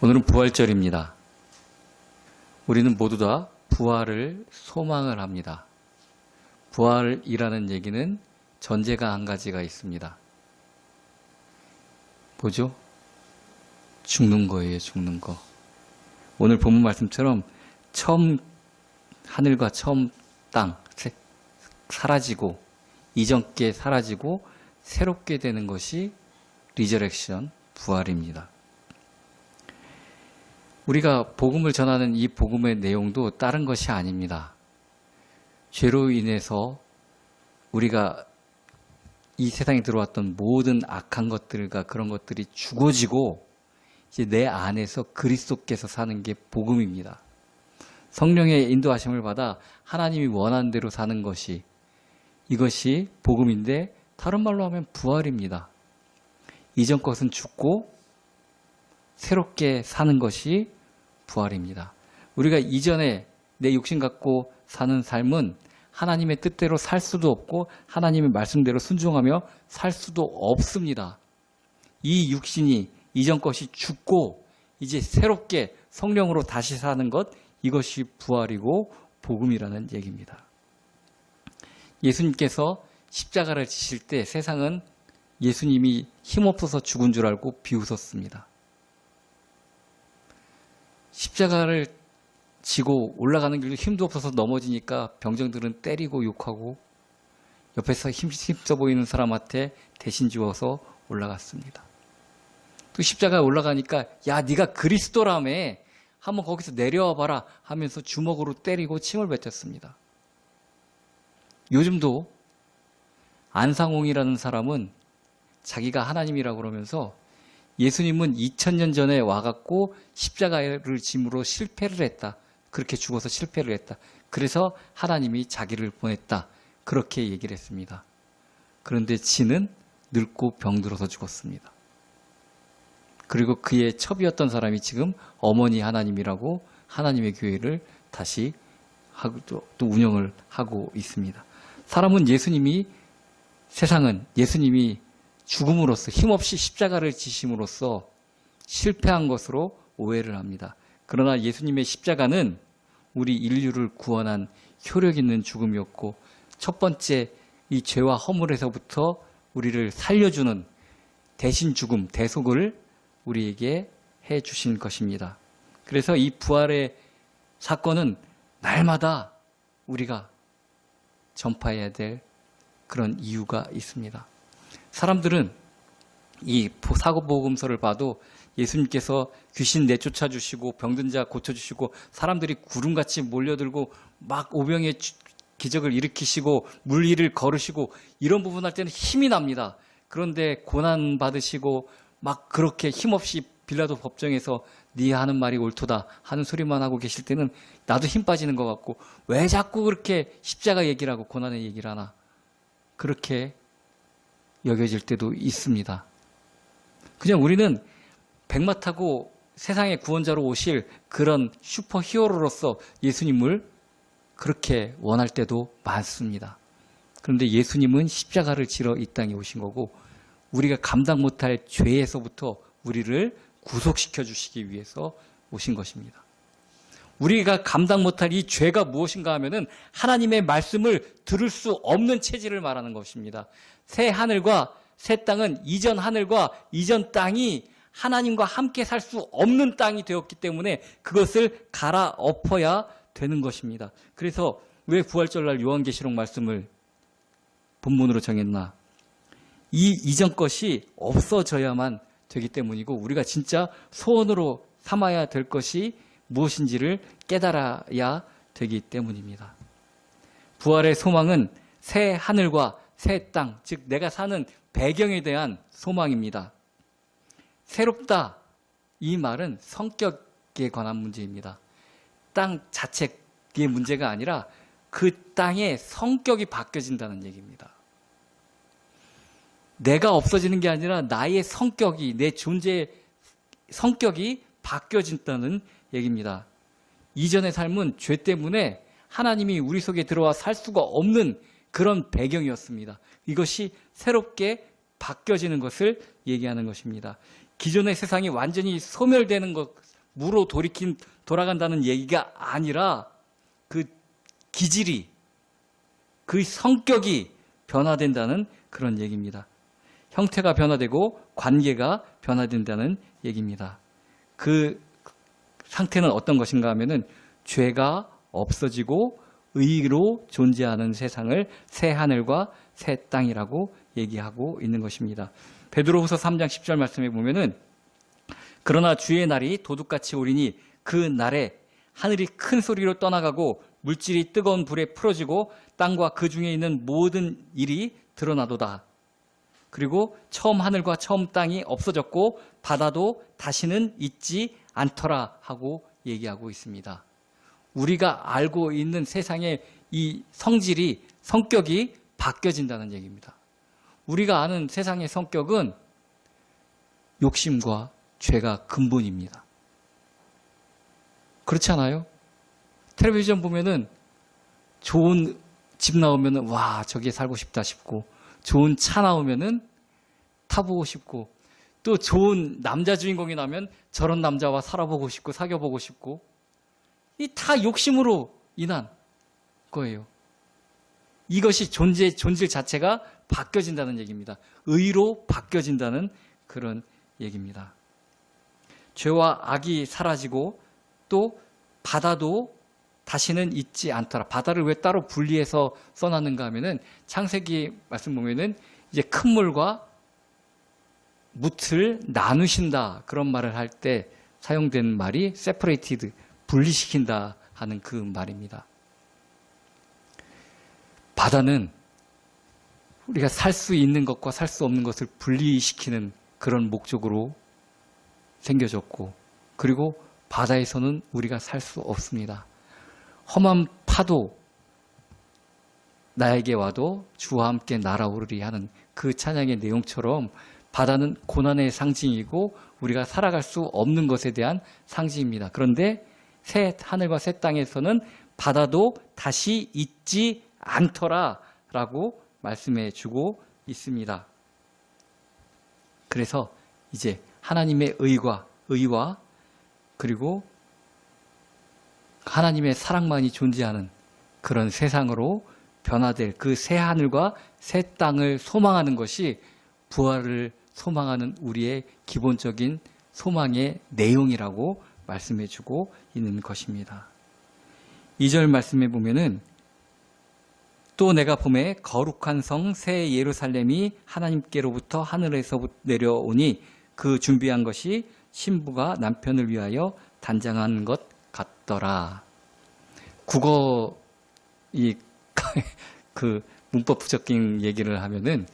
오늘은 부활절입니다. 우리는 모두 다 부활을 소망을 합니다. 부활이라는 얘기는 전제가 한 가지가 있습니다. 뭐죠? 죽는 거예요, 죽는 거. 오늘 본문 말씀처럼 처음 하늘과 처음 땅 새- 사라지고 이전께 사라지고 새롭게 되는 것이 리저렉션 부활입니다. 우리가 복음을 전하는 이 복음의 내용도 다른 것이 아닙니다. 죄로 인해서 우리가 이 세상에 들어왔던 모든 악한 것들과 그런 것들이 죽어지고 이제 내 안에서 그리스도께서 사는 게 복음입니다. 성령의 인도하심을 받아 하나님이 원하는 대로 사는 것이 이것이 복음인데 다른 말로 하면 부활입니다. 이전 것은 죽고 새롭게 사는 것이 부활입니다. 우리가 이전에 내 육신 갖고 사는 삶은 하나님의 뜻대로 살 수도 없고 하나님의 말씀대로 순종하며 살 수도 없습니다. 이 육신이 이전 것이 죽고 이제 새롭게 성령으로 다시 사는 것 이것이 부활이고 복음이라는 얘기입니다. 예수님께서 십자가를 지실 때 세상은 예수님이 힘없어서 죽은 줄 알고 비웃었습니다. 십자가를 지고 올라가는 길도 힘도 없어서 넘어지니까 병정들은 때리고 욕하고 옆에서 힘, 힘써 보이는 사람한테 대신 지워서 올라갔습니다. 또 십자가에 올라가니까 야 네가 그리스도라며 한번 거기서 내려와 봐라 하면서 주먹으로 때리고 침을 뱉었습니다. 요즘도 안상홍이라는 사람은 자기가 하나님이라고 그러면서 예수님은 2000년 전에 와갖고 십자가를 짐으로 실패를 했다. 그렇게 죽어서 실패를 했다. 그래서 하나님이 자기를 보냈다. 그렇게 얘기를 했습니다. 그런데 지는 늙고 병들어서 죽었습니다. 그리고 그의 첩이었던 사람이 지금 어머니 하나님이라고 하나님의 교회를 다시 하고 또, 또 운영을 하고 있습니다. 사람은 예수님이 세상은 예수님이 죽음으로써 힘없이 십자가를 지심으로써 실패한 것으로 오해를 합니다. 그러나 예수님의 십자가는 우리 인류를 구원한 효력 있는 죽음이었고 첫 번째 이 죄와 허물에서부터 우리를 살려주는 대신 죽음, 대속을 우리에게 해 주신 것입니다. 그래서 이 부활의 사건은 날마다 우리가 전파해야 될 그런 이유가 있습니다. 사람들은 이 사고보험서를 봐도 예수님께서 귀신 내쫓아 주시고 병든 자 고쳐 주시고 사람들이 구름같이 몰려들고 막 오병의 기적을 일으키시고 물리를 걸으시고 이런 부분 할 때는 힘이 납니다. 그런데 고난 받으시고 막 그렇게 힘없이 빌라도 법정에서 네 하는 말이 옳도다 하는 소리만 하고 계실 때는 나도 힘 빠지는 것 같고 왜 자꾸 그렇게 십자가 얘기를 하고 고난의 얘기를 하나 그렇게 여겨질 때도 있습니다. 그냥 우리는 백마 타고 세상의 구원자로 오실 그런 슈퍼 히어로로서 예수님을 그렇게 원할 때도 많습니다. 그런데 예수님은 십자가를 지러 이 땅에 오신 거고 우리가 감당 못할 죄에서부터 우리를 구속시켜 주시기 위해서 오신 것입니다. 우리가 감당 못할 이 죄가 무엇인가 하면은 하나님의 말씀을 들을 수 없는 체질을 말하는 것입니다. 새 하늘과 새 땅은 이전 하늘과 이전 땅이 하나님과 함께 살 수 없는 땅이 되었기 때문에 그것을 갈아엎어야 되는 것입니다. 그래서 왜 부활절날 요한계시록 말씀을 본문으로 정했나? 이 이전 것이 없어져야만 되기 때문이고 우리가 진짜 소원으로 삼아야 될 것이 무엇인지를 깨달아야 되기 때문입니다. 부활의 소망은 새 하늘과 새 땅, 즉 내가 사는 배경에 대한 소망입니다. 새롭다. 이 말은 성격에 관한 문제입니다. 땅 자체의 문제가 아니라 그 땅의 성격이 바뀌어진다는 얘기입니다. 내가 없어지는 게 아니라 나의 성격이, 내 존재의 성격이 바뀌어진다는 얘기입니다. 이전의 삶은 죄 때문에 하나님이 우리 속에 들어와 살 수가 없는 그런 배경이었습니다. 이것이 새롭게 바뀌어지는 것을 얘기하는 것입니다. 기존의 세상이 완전히 소멸되는 것, 무로 돌이킨 돌아간다는 얘기가 아니라 그 기질이 그 성격이 변화된다는 그런 얘기입니다. 형태가 변화되고 관계가 변화된다는 얘기입니다. 그 상태는 어떤 것인가 하면은 죄가 없어지고 의로 존재하는 세상을 새 하늘과 새 땅이라고 얘기하고 있는 것입니다. 베드로후서 3장 10절 말씀에 보면은 그러나 주의 날이 도둑같이 오리니 그 날에 하늘이 큰 소리로 떠나가고 물질이 뜨거운 불에 풀어지고 땅과 그 중에 있는 모든 일이 드러나도다. 그리고 처음 하늘과 처음 땅이 없어졌고 바다도 다시는 있지 않더라 하고 얘기하고 있습니다. 우리가 알고 있는 세상의 이 성질이 성격이 바뀌어진다는 얘기입니다. 우리가 아는 세상의 성격은 욕심과 죄가 근본입니다. 그렇지 않아요? 텔레비전 보면은 좋은 집 나오면은 와 저기에 살고 싶다 싶고 좋은 차 나오면은 타보고 싶고 또 좋은 남자 주인공이 나면 저런 남자와 살아보고 싶고 사귀어보고 싶고 이 다 욕심으로 인한 거예요. 이것이 존재 존재 자체가 바뀌어진다는 얘기입니다. 의로 바뀌어진다는 그런 얘기입니다. 죄와 악이 사라지고 또 바다도 다시는 있지 않더라. 바다를 왜 따로 분리해서 써놨는가 하면은 창세기 말씀 보면은 이제 큰 물과 묻을 나누신다 그런 말을 할 때 사용된 말이 separated 분리시킨다 하는 그 말입니다. 바다는 우리가 살 수 있는 것과 살 수 없는 것을 분리시키는 그런 목적으로 생겨졌고 그리고 바다에서는 우리가 살 수 없습니다. 험한 파도 나에게 와도 주와 함께 날아오르리 하는 그 찬양의 내용처럼 바다는 고난의 상징이고 우리가 살아갈 수 없는 것에 대한 상징입니다. 그런데 새 하늘과 새 땅에서는 바다도 다시 있지 않더라라고 말씀해 주고 있습니다. 그래서 이제 하나님의 의와 의와 그리고 하나님의 사랑만이 존재하는 그런 세상으로 변화될 그 새 하늘과 새 땅을 소망하는 것이 부활을 소망하는 우리의 기본적인 소망의 내용이라고 말씀해 주고 있는 것입니다. 2절 말씀해 보면은 또 내가 봄에 거룩한 성 새 예루살렘이 하나님께로부터 하늘에서 내려오니 그 준비한 것이 신부가 남편을 위하여 단장한 것 같더라. 국어 이 그 문법 부적인 얘기를 하면은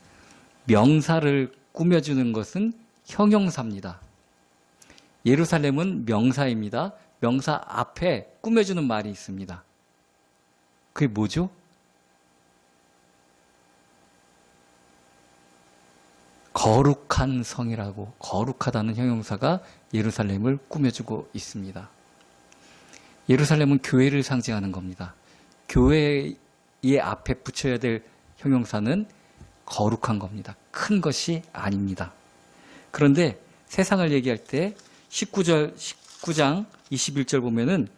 명사를 꾸며주는 것은 형용사입니다. 예루살렘은 명사입니다. 명사 앞에 꾸며주는 말이 있습니다. 그게 뭐죠? 거룩한 성이라고 거룩하다는 형용사가 예루살렘을 꾸며주고 있습니다. 예루살렘은 교회를 상징하는 겁니다. 교회의 앞에 붙여야 될 형용사는 거룩한 겁니다. 큰 것이 아닙니다. 그런데 세상을 얘기할 때 19절, 19장 21절 보면은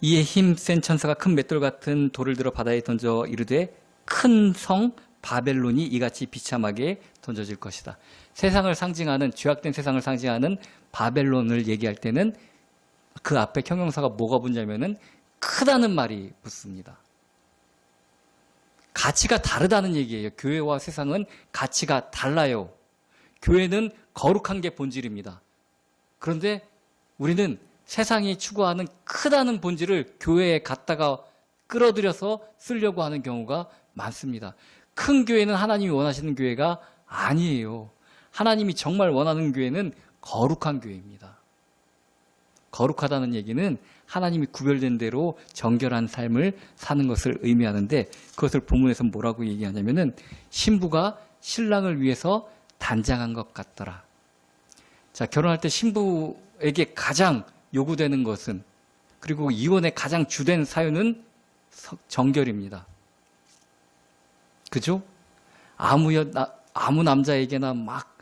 이에 힘센 천사가 큰 맷돌 같은 돌을 들어 바다에 던져 이르되 큰 성 바벨론이 이같이 비참하게 던져질 것이다. 세상을 상징하는 죄악된 세상을 상징하는 바벨론을 얘기할 때는 그 앞에 형용사가 뭐가 붙냐면은 크다는 말이 붙습니다. 가치가 다르다는 얘기예요. 교회와 세상은 가치가 달라요. 교회는 거룩한 게 본질입니다. 그런데 우리는 세상이 추구하는 크다는 본질을 교회에 갖다가 끌어들여서 쓰려고 하는 경우가 많습니다. 큰 교회는 하나님이 원하시는 교회가 아니에요. 하나님이 정말 원하는 교회는 거룩한 교회입니다. 거룩하다는 얘기는 하나님이 구별된 대로 정결한 삶을 사는 것을 의미하는데 그것을 본문에서 뭐라고 얘기하냐면은 신부가 신랑을 위해서 단장한 것 같더라. 자, 결혼할 때 신부에게 가장 요구되는 것은 그리고 이혼의 가장 주된 사유는 정결입니다. 그죠? 아무 여, 나, 아무 남자에게나 막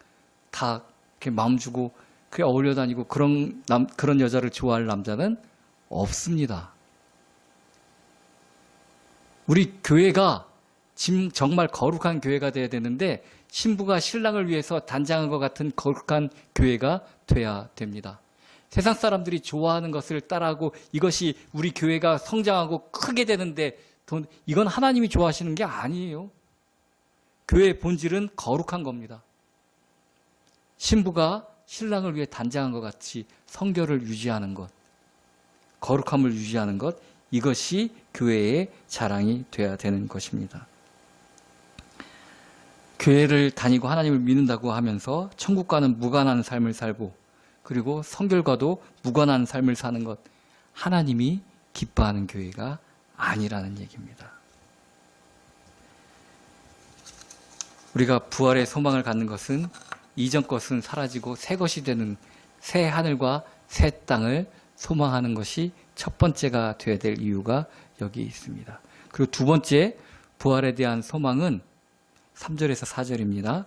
다 이렇게 마음 주고 그게 어울려 다니고 그런 남, 그런 여자를 좋아할 남자는 없습니다. 우리 교회가 짐- 정말 거룩한 교회가 돼야 되는데 신부가 신랑을 위해서 단장한 것 같은 거룩한 교회가 돼야 됩니다. 세상 사람들이 좋아하는 것을 따라하고 이것이 우리 교회가 성장하고 크게 되는데 돈, 이건 하나님이 좋아하시는 게 아니에요. 교회의 본질은 거룩한 겁니다. 신부가 신랑을 위해 단장한 것 같이 성결을 유지하는 것, 거룩함을 유지하는 것, 이것이 교회의 자랑이 되어야 되는 것입니다. 교회를 다니고 하나님을 믿는다고 하면서 천국과는 무관한 삶을 살고 그리고 성결과도 무관한 삶을 사는 것 하나님이 기뻐하는 교회가 아니라는 얘기입니다. 우리가 부활의 소망을 갖는 것은 이전 것은 사라지고 새 것이 되는 새 하늘과 새 땅을 소망하는 것이 첫 번째가 되어야 될 이유가 여기 있습니다. 그리고 두 번째 부활에 대한 소망은 3절에서 4절입니다.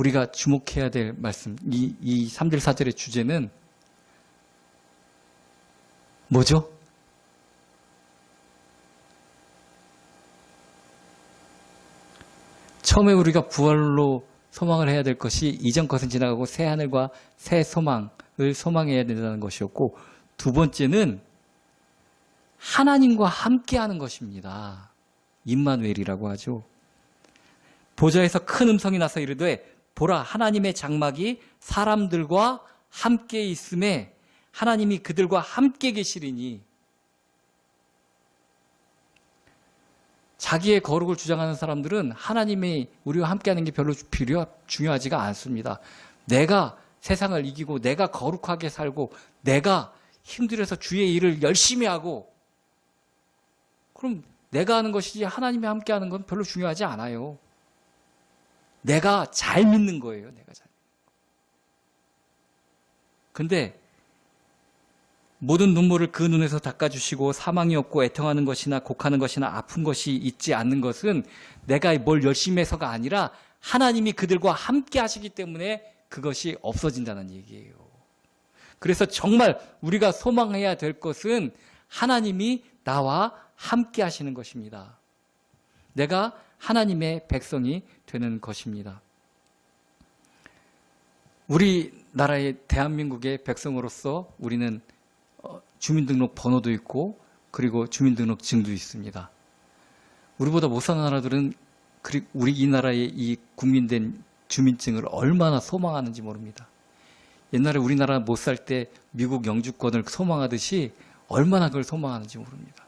우리가 주목해야 될 말씀, 이, 이 3절, 4절의 주제는 뭐죠? 처음에 우리가 부활로 소망을 해야 될 것이 이전 것은 지나가고 새 하늘과 새 소망을 소망해야 된다는 것이었고 두 번째는 하나님과 함께 하는 것입니다. 임마누엘이라고 하죠. 보좌에서 큰 음성이 나서 이르되 보라 하나님의 장막이 사람들과 함께 있음에 하나님이 그들과 함께 계시리니 자기의 거룩을 주장하는 사람들은 하나님이 우리와 함께하는 게 별로 필요 중요하지가 않습니다. 내가 세상을 이기고 내가 거룩하게 살고 내가 힘들어서 주의 일을 열심히 하고 그럼 내가 하는 것이지 하나님이 함께하는 건 별로 중요하지 않아요. 내가 잘 믿는 거예요. 내가 잘. 근데 모든 눈물을 그 눈에서 닦아주시고 사망이 없고 애통하는 것이나 곡하는 것이나 아픈 것이 있지 않는 것은 내가 뭘 열심히 해서가 아니라 하나님이 그들과 함께 하시기 때문에 그것이 없어진다는 얘기예요. 그래서 정말 우리가 소망해야 될 것은 하나님이 나와 함께 하시는 것입니다. 내가 하나님의 백성이 되는 것입니다. 우리나라의 대한민국의 백성으로서 우리는 어, 주민등록 번호도 있고 그리고 주민등록증도 있습니다. 우리보다 못 사는 나라들은 우리 이 나라의 이 국민된 주민증을 얼마나 소망하는지 모릅니다. 옛날에 우리나라 못 살 때 미국 영주권을 소망하듯이 얼마나 그걸 소망하는지 모릅니다.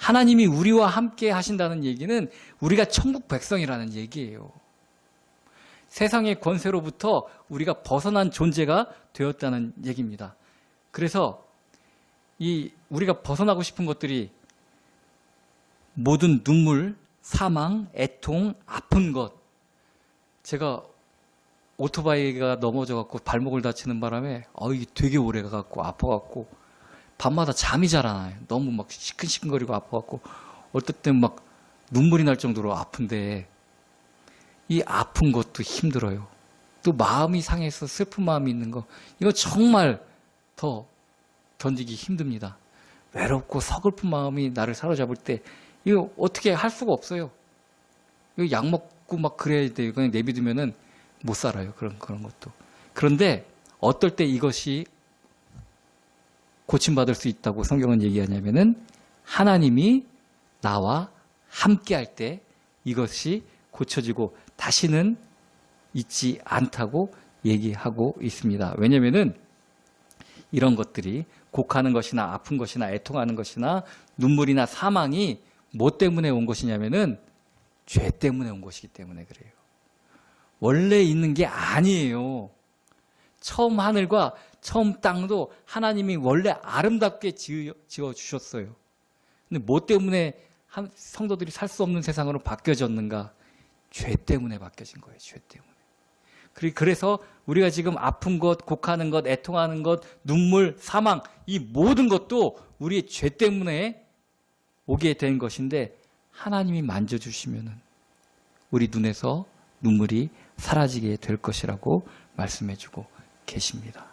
하나님이 우리와 함께 하신다는 얘기는 우리가 천국 백성이라는 얘기예요. 세상의 권세로부터 우리가 벗어난 존재가 되었다는 얘기입니다. 그래서 이 우리가 벗어나고 싶은 것들이 모든 눈물, 사망, 애통, 아픈 것. 제가 오토바이가 넘어져 갖고 발목을 다치는 바람에 어 이게 되게 오래 가 갖고 아파 갖고 밤마다 잠이 잘 안 와요. 너무 막 시큰시큰거리고 아파갖고 어떨 땐 막 눈물이 날 정도로 아픈데 이 아픈 것도 힘들어요. 또 마음이 상해서 슬픈 마음이 있는 거 이거 정말 더 견디기 힘듭니다. 외롭고 서글픈 마음이 나를 사로잡을 때 이거 어떻게 할 수가 없어요. 이거 약 먹고 막 그래야 돼요. 그냥 내비두면은 못 살아요. 그런 그런 것도. 그런데 어떨 때 이것이 고침받을 수 있다고 성경은 얘기하냐면은 하나님이 나와 함께 할 때 이것이 고쳐지고 다시는 있지 않다고 얘기하고 있습니다. 왜냐면은 이런 것들이 곡하는 것이나 아픈 것이나 애통하는 것이나 눈물이나 사망이 뭐 때문에 온 것이냐면은 죄 때문에 온 것이기 때문에 그래요. 원래 있는 게 아니에요. 처음 하늘과 처음 땅도 하나님이 원래 아름답게 지어, 주셨어요. 근데 뭐 때문에 한- 성도들이 살 수 없는 세상으로 바뀌어졌는가? 죄 때문에 바뀌어진 거예요. 죄 때문에. 그리- 그래서 우리가 지금 아픈 것, 곡하는 것, 애통하는 것, 눈물, 사망 이 모든 것도 우리의 죄 때문에 오게 된 것인데 하나님이 만져주시면은 우리 눈에서 눈물이 사라지게 될 것이라고 말씀해주고 계십니다.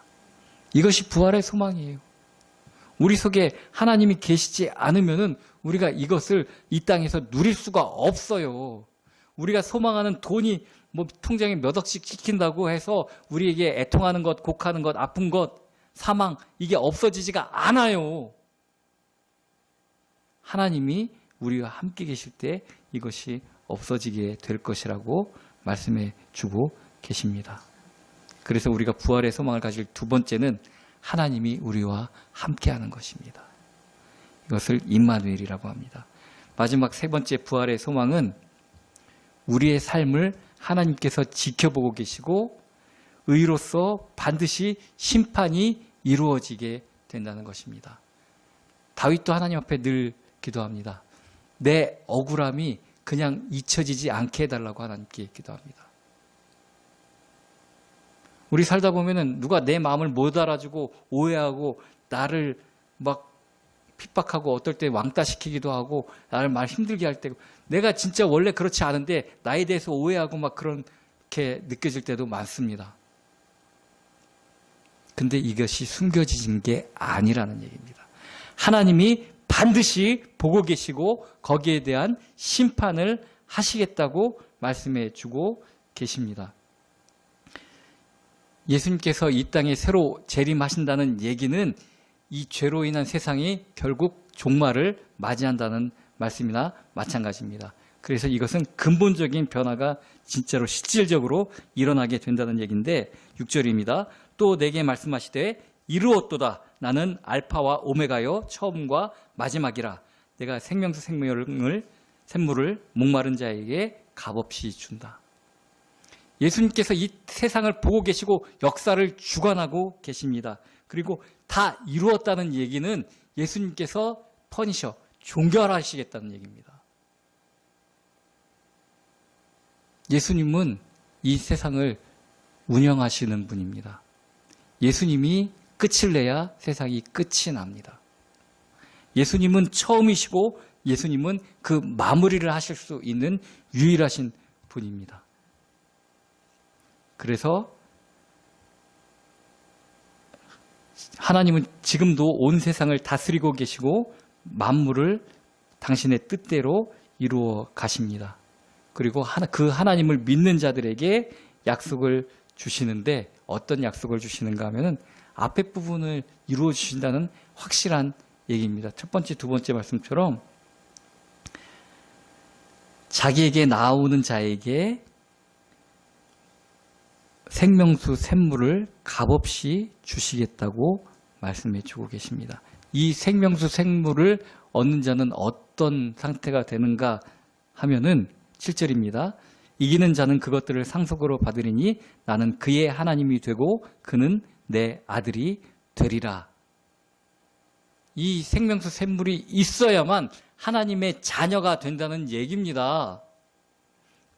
이것이 부활의 소망이에요. 우리 속에 하나님이 계시지 않으면은 우리가 이것을 이 땅에서 누릴 수가 없어요. 우리가 소망하는 돈이 뭐 통장에 몇 억씩 찍힌다고 해서 우리에게 애통하는 것, 곡하는 것, 아픈 것, 사망 이게 없어지지가 않아요. 하나님이 우리와 함께 계실 때 이것이 없어지게 될 것이라고 말씀해 주고 계십니다. 그래서 우리가 부활의 소망을 가질 두 번째는 하나님이 우리와 함께 하는 것입니다. 이것을 임마누엘이라고 합니다. 마지막 세 번째 부활의 소망은 우리의 삶을 하나님께서 지켜보고 계시고 의로서 반드시 심판이 이루어지게 된다는 것입니다. 다윗도 하나님 앞에 늘 기도합니다. 내 억울함이 그냥 잊혀지지 않게 해달라고 하나님께 기도합니다. 우리 살다 보면은 누가 내 마음을 못 알아주고 오해하고 나를 막 핍박하고 어떨 때 왕따시키기도 하고 나를 말 힘들게 할 때 내가 진짜 원래 그렇지 않은데 나에 대해서 오해하고 막 그렇게 느껴질 때도 많습니다. 근데 이것이 숨겨진 게 아니라는 얘기입니다. 하나님이 반드시 보고 계시고 거기에 대한 심판을 하시겠다고 말씀해 주고 계십니다. 예수님께서 이 땅에 새로 재림하신다는 얘기는 이 죄로 인한 세상이 결국 종말을 맞이한다는 말씀이나 마찬가지입니다. 그래서 이것은 근본적인 변화가 진짜로 실질적으로 일어나게 된다는 얘기인데 6절입니다. 또 내게 말씀하시되 이루었도다. 나는 알파와 오메가요 처음과 마지막이라. 내가 생명수 생명을 샘물을 목마른 자에게 값없이 준다. 예수님께서 이 세상을 보고 계시고 역사를 주관하고 계십니다. 그리고 다 이루었다는 얘기는 예수님께서 퍼니셔, 종결하시겠다는 얘기입니다. 예수님은 이 세상을 운영하시는 분입니다. 예수님이 끝을 내야 세상이 끝이 납니다. 예수님은 처음이시고 예수님은 그 마무리를 하실 수 있는 유일하신 분입니다. 그래서 하나님은 지금도 온 세상을 다스리고 계시고 만물을 당신의 뜻대로 이루어 가십니다. 그리고 그 하나님을 믿는 자들에게 약속을 주시는데 어떤 약속을 주시는가 하면은 앞에 부분을 이루어 주신다는 확실한 얘기입니다. 첫 번째, 두 번째 말씀처럼 자기에게 나오는 자에게 생명수 샘물을 값없이 주시겠다고 말씀해 주고 계십니다. 이 생명수 생물을 얻는 자는 어떤 상태가 되는가 하면은 7절입니다. 이기는 자는 그것들을 상속으로 받으리니 나는 그의 하나님이 되고 그는 내 아들이 되리라. 이 생명수 샘물이 있어야만 하나님의 자녀가 된다는 얘기입니다.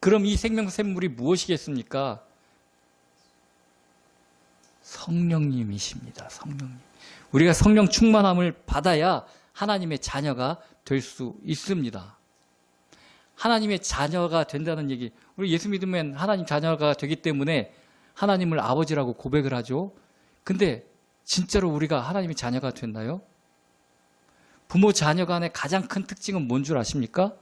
그럼 이 생명수 샘물이 무엇이겠습니까? 성령님이십니다. 성령님. 우리가 성령 충만함을 받아야 하나님의 자녀가 될 수 있습니다. 하나님의 자녀가 된다는 얘기. 우리 예수 믿으면 하나님 자녀가 되기 때문에 하나님을 아버지라고 고백을 하죠. 근데 진짜로 우리가 하나님의 자녀가 됐나요? 부모 자녀 간의 가장 큰 특징은 뭔 줄 아십니까?